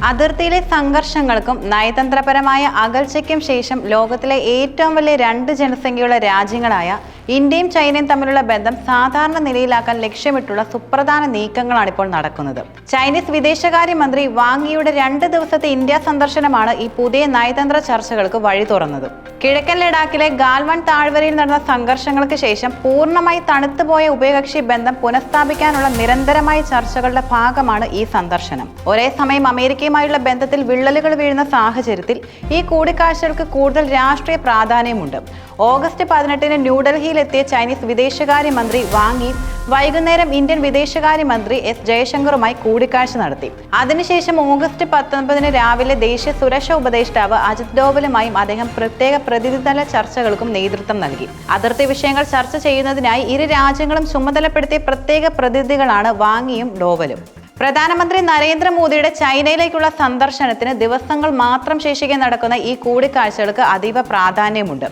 അതിർത്തിയിലെ സംഘർഷങ്ങൾക്കും നയതന്ത്രപരമായ അകൽച്ചയ്ക്കും ശേഷം ലോകത്തിലെ ഏറ്റവും വലിയ രണ്ട് ജനസംഖ്യയുള്ള രാജ്യങ്ങളായ ഇന്ത്യയും ചൈനയും തമ്മിലുള്ള ബന്ധം സാധാരണ നിലയിലാക്കാൻ ലക്ഷ്യമിട്ടുള്ള സുപ്രധാന നീക്കങ്ങളാണ് ഇപ്പോൾ നടക്കുന്നത്. ചൈനീസ് വിദേശകാര്യമന്ത്രി വാങ്ങിയുടെ രണ്ട് ദിവസത്തെ ഇന്ത്യ സന്ദർശനമാണ് ഈ പുതിയ നയതന്ത്ര ചർച്ചകൾക്ക് വഴി തുറന്നത് കിഴക്കൻ ലഡാക്കിലെ ഗാൽവൺ താഴ്വരയിൽ നടന്ന സംഘർഷങ്ങൾക്ക് ശേഷം പൂർണമായി തണുത്തുപോയ ഉഭയകക്ഷി ബന്ധം പുനഃസ്ഥാപിക്കാനുള്ള നിരന്തരമായ ചർച്ചകളുടെ ഭാഗമാണ് ഈ സന്ദർശനം. ഒരേ സമയം അമേരിക്കയുമായുള്ള ബന്ധത്തിൽ വിള്ളലുകൾ വീഴുന്ന സാഹചര്യത്തിൽ ഈ കൂടിക്കാഴ്ചകൾക്ക് കൂടുതൽ രാഷ്ട്രീയ പ്രാധാന്യമുണ്ട്. ഓഗസ്റ്റ് പതിനെട്ടിന് ന്യൂഡൽഹിയിലെത്തിയ ചൈനീസ് വിദേശകാര്യമന്ത്രി വാങ്ങി വൈകുന്നേരം ഇന്ത്യൻ വിദേശകാര്യമന്ത്രി എസ് ജയശങ്കറുമായി കൂടിക്കാഴ്ച നടത്തി. അതിനുശേഷം ഓഗസ്റ്റ് പത്തൊൻപതിന് രാവിലെ ദേശീയ സുരക്ഷാ ഉപദേഷ്ടാവ് അജിത് ഡോവലുമായും അദ്ദേഹം പ്രത്യേക പ്രതിനിധിതല ചർച്ചകൾക്കും നേതൃത്വം നൽകി. അതിർത്തി വിഷയങ്ങൾ ചർച്ച ചെയ്യുന്നതിനായി ഇരു രാജ്യങ്ങളും ചുമതലപ്പെടുത്തിയ പ്രത്യേക പ്രതിനിധികളാണ് വാങ്ങിയും ഡോവലും. പ്രധാനമന്ത്രി നരേന്ദ്രമോദിയുടെ ചൈനയിലേക്കുള്ള സന്ദർശനത്തിന് ദിവസങ്ങൾ മാത്രം ശേഷിക്കെ നടക്കുന്ന ഈ കൂടിക്കാഴ്ചകൾക്ക് അതീവ പ്രാധാന്യമുണ്ട്.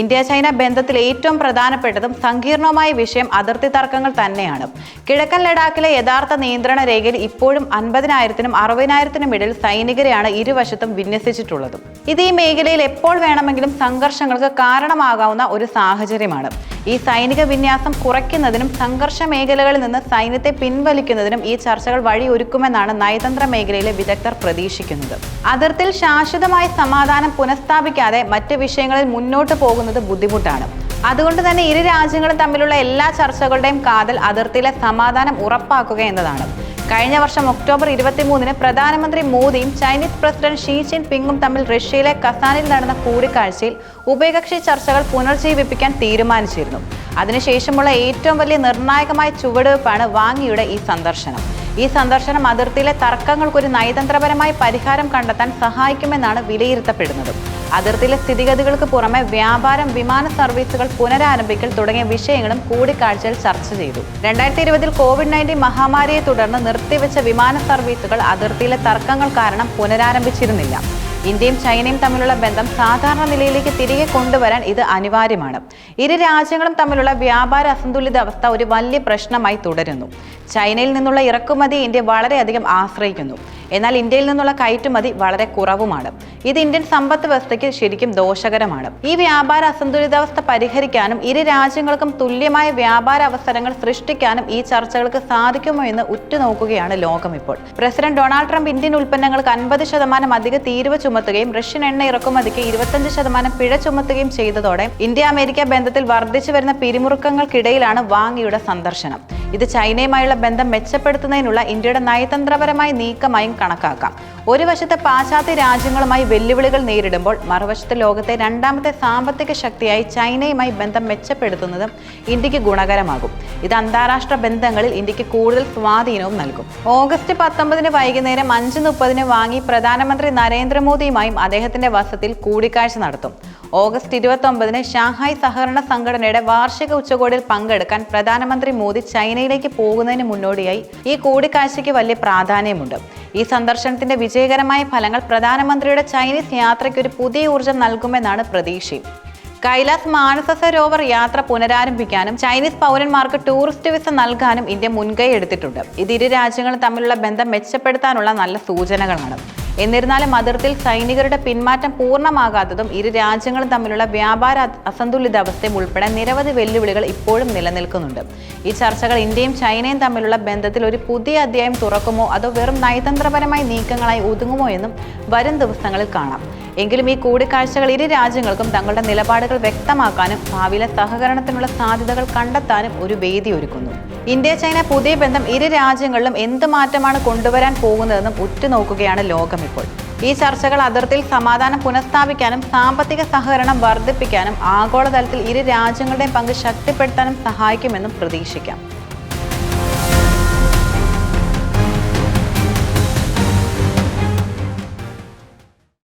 ഇന്ത്യ ചൈന ബന്ധത്തിൽ ഏറ്റവും പ്രധാനപ്പെട്ടതും സങ്കീർണവുമായ വിഷയം അതിർത്തി തർക്കങ്ങൾ തന്നെയാണ്. കിഴക്കൻ ലഡാക്കിലെ യഥാർത്ഥ നിയന്ത്രണ രേഖയിൽ ഇപ്പോഴും അൻപതിനായിരത്തിനും അറുപതിനായിരത്തിനും ഇടയിൽ സൈനികരെയാണ് ഇരുവശത്തും വിന്യസിച്ചിട്ടുള്ളത്. ഇത് ഈ മേഖലയിൽ എപ്പോൾ വേണമെങ്കിലും സംഘർഷങ്ങൾക്ക് കാരണമാകാവുന്ന ഒരു സാഹചര്യമാണ്. ഈ സൈനിക വിന്യാസം കുറയ്ക്കുന്നതിനും സംഘർഷ മേഖലകളിൽ നിന്ന് സൈന്യത്തെ പിൻവലിക്കുന്നതിനും ഈ ചർച്ചകൾ വഴിയൊരുക്കുമെന്നാണ് നയതന്ത്ര മേഖലയിലെ വിദഗ്ധർ പ്രതീക്ഷിക്കുന്നത്. അതിർത്തിൽ ശാശ്വതമായ സമാധാനം പുനഃസ്ഥാപിക്കാതെ മറ്റ് വിഷയങ്ങളിൽ മുന്നോട്ട് പോകുന്നത് ബുദ്ധിമുട്ടാണ്. അതുകൊണ്ട് തന്നെ ഇരു രാജ്യങ്ങളും തമ്മിലുള്ള എല്ലാ ചർച്ചകളുടെയും കാതൽ അതിർത്തിയിലെ സമാധാനം ഉറപ്പാക്കുക എന്നതാണ്. കഴിഞ്ഞ വർഷം ഒക്ടോബർ ഇരുപത്തിമൂന്നിന് പ്രധാനമന്ത്രി മോദിയും ചൈനീസ് പ്രസിഡന്റ് ഷീ ജിൻ പിങ്ങും തമ്മിൽ റഷ്യയിലെ കസാനിൽ നടന്ന കൂടിക്കാഴ്ചയിൽ ഉഭയകക്ഷി ചർച്ചകൾ പുനർജീവിപ്പിക്കാൻ തീരുമാനിച്ചിരുന്നു. അതിനുശേഷമുള്ള ഏറ്റവും വലിയ നിർണായകമായ ചുവടുവയ്പ്പാണ് വാങ്ങിയുടെ ഈ സന്ദർശനം. ഈ സന്ദർശനം അതിർത്തിയിലെ തർക്കങ്ങൾക്കൊരു നയതന്ത്രപരമായ പരിഹാരം കണ്ടെത്താൻ സഹായിക്കുമെന്നാണ് വിലയിരുത്തപ്പെടുന്നത്. അതിർത്തിയിലെ സ്ഥിതിഗതികൾക്ക് പുറമെ വ്യാപാരം വിമാന സർവീസുകൾ പുനരാരംഭിക്കൽ തുടങ്ങിയ വിഷയങ്ങളും കൂടിക്കാഴ്ചയിൽ ചർച്ച ചെയ്തു. രണ്ടായിരത്തി ഇരുപതിൽ കോവിഡ് നയന്റീൻ മഹാമാരിയെ തുടർന്ന് നിർത്തിവെച്ച വിമാന സർവീസുകൾ അതിർത്തിയിലെ തർക്കങ്ങൾ കാരണം പുനരാരംഭിച്ചിരുന്നില്ല. ഇന്ത്യയും ചൈനയും തമ്മിലുള്ള ബന്ധം സാധാരണ നിലയിലേക്ക് തിരികെ കൊണ്ടുവരാൻ ഇത് അനിവാര്യമാണ്. ഇരു രാജ്യങ്ങളും തമ്മിലുള്ള വ്യാപാര അസന്തുലിതാവസ്ഥ ഒരു വലിയ പ്രശ്നമായി തുടരുന്നു. ചൈനയിൽ നിന്നുള്ള ഇറക്കുമതി ഇന്ത്യ വളരെയധികം ആശ്രയിക്കുന്നു. എന്നാൽ ഇന്ത്യയിൽ നിന്നുള്ള കയറ്റുമതി വളരെ കുറവുമാണ്. ഇത് ഇന്ത്യൻ സമ്പദ് വ്യവസ്ഥയ്ക്ക് ശരിക്കും ദോഷകരമാണ്. ഈ വ്യാപാര അസന്തുലിതാവസ്ഥ പരിഹരിക്കാനും ഇരു രാജ്യങ്ങൾക്കും തുല്യമായ വ്യാപാര അവസരങ്ങൾ സൃഷ്ടിക്കാനും ഈ ചർച്ചകൾക്ക് സാധിക്കുമോ എന്ന് ഉറ്റുനോക്കുകയാണ് ലോകം ഇപ്പോൾ. പ്രസിഡന്റ് ഡൊണാൾഡ് ട്രംപ് ഇന്ത്യൻ ഉൽപ്പന്നങ്ങൾക്ക് അൻപത് ശതമാനം അധിക തീരുവ ചുമത്തുകയും റഷ്യൻ എണ്ണ ഇറക്കുമതിക്ക് ഇരുപത്തഞ്ച് ശതമാനം പിഴ ചുമത്തുകയും ചെയ്തതോടെ ഇന്ത്യ അമേരിക്ക ബന്ധത്തിൽ വർദ്ധിച്ചു വരുന്ന പിരിമുറുക്കങ്ങൾക്കിടയിലാണ് വാങ്ങിയുടെ സന്ദർശനം. ഇത് ചൈനയുമായുള്ള ബന്ധം മെച്ചപ്പെടുത്തുന്നതിനുള്ള ഇന്ത്യയുടെ നയതന്ത്രപരമായ നീക്കമായും കണക്കാക്കാം. ഒരു വശത്ത് പാശ്ചാത്യ രാജ്യങ്ങളുമായി വെല്ലുവിളികൾ നേരിടുമ്പോൾ മറുവശത്ത് ലോകത്തെ രണ്ടാമത്തെ സാമ്പത്തിക ശക്തിയായി ചൈനയുമായി ബന്ധം മെച്ചപ്പെടുത്തുന്നതും ഇന്ത്യയ്ക്ക് ഗുണകരമാകും. ഇത് അന്താരാഷ്ട്ര ബന്ധങ്ങളിൽ ഇന്ത്യയ്ക്ക് കൂടുതൽ സ്വാധീനവും നൽകും. ഓഗസ്റ്റ് പത്തൊമ്പതിന് വൈകുന്നേരം അഞ്ച് മുപ്പതിന് വാങ്ങി പ്രധാനമന്ത്രി നരേന്ദ്രമോദിയുമായും അദ്ദേഹത്തിന്റെ വസത്തിൽ കൂടിക്കാഴ്ച നടത്തും. ഓഗസ്റ്റ് ഇരുപത്തി ഒമ്പതിന് ഷാങ്ഹായ് സഹകരണ സംഘടനയുടെ വാർഷിക ഉച്ചകോടിയിൽ പങ്കെടുക്കാൻ പ്രധാനമന്ത്രി മോദി ചൈനയിലേക്ക് പോകുന്നതിന് മുന്നോടിയായി ഈ കൂടിക്കാഴ്ചയ്ക്ക് വലിയ പ്രാധാന്യമുണ്ട്. ഈ സന്ദർശനത്തിന്റെ വിജയകരമായ ഫലങ്ങൾ പ്രധാനമന്ത്രിയുടെ ചൈനീസ് യാത്രയ്ക്ക് ഒരു പുതിയ ഊർജം നൽകുമെന്നാണ് പ്രതീക്ഷയും. കൈലാസ് മാനസ സരോവർ യാത്ര പുനരാരംഭിക്കാനും ചൈനീസ് പൗരന്മാർക്ക് ടൂറിസ്റ്റ് വിസ നൽകാനും ഇന്ത്യ മുൻകൈ എടുത്തിട്ടുണ്ട്. ഇത് ഇരു രാജ്യങ്ങളും തമ്മിലുള്ള ബന്ധം മെച്ചപ്പെടുത്താനുള്ള നല്ല സൂചനകളാണ്. എന്നിരുന്നാലും അതിർത്തിയിൽ സൈനികരുടെ പിന്മാറ്റം പൂർണമാകാത്തതും ഇരു രാജ്യങ്ങളും തമ്മിലുള്ള വ്യാപാര അസന്തുലിതാവസ്ഥയും ഉൾപ്പെടെ നിരവധി വെല്ലുവിളികൾ ഇപ്പോഴും നിലനിൽക്കുന്നുണ്ട്. ഈ ചർച്ചകൾ ഇന്ത്യയും ചൈനയും തമ്മിലുള്ള ബന്ധത്തിൽ ഒരു പുതിയ അധ്യായം തുറക്കുമോ അതോ വെറും നയതന്ത്രപരമായ നീക്കങ്ങളായി ഒതുങ്ങുമോ എന്നും വരും ദിവസങ്ങളിൽ കാണാം. എങ്കിലും ഈ കൂടിക്കാഴ്ചകൾ ഇരു രാജ്യങ്ങൾക്കും തങ്ങളുടെ നിലപാടുകൾ വ്യക്തമാക്കാനും ഭാവിയിലെ സഹകരണത്തിനുള്ള സാധ്യതകൾ കണ്ടെത്താനും ഒരു വേദി ഒരുക്കുന്നു. ഇന്ത്യ ചൈന പുതിയ ബന്ധം ഇരു രാജ്യങ്ങളിലും എന്ത് മാറ്റമാണ് കൊണ്ടുവരാൻ പോകുന്നതെന്നും ഉറ്റുനോക്കുകയാണ് ലോകം ഇപ്പോൾ. ഈ ചർച്ചകൾ അതിർത്തിയിൽ സമാധാനം പുനഃസ്ഥാപിക്കാനും സാമ്പത്തിക സഹകരണം വർദ്ധിപ്പിക്കാനും ആഗോളതലത്തിൽ ഇരു രാജ്യങ്ങളുടെയും പങ്ക് ശക്തിപ്പെടുത്താനും സഹായിക്കുമെന്നും പ്രതീക്ഷിക്കാം.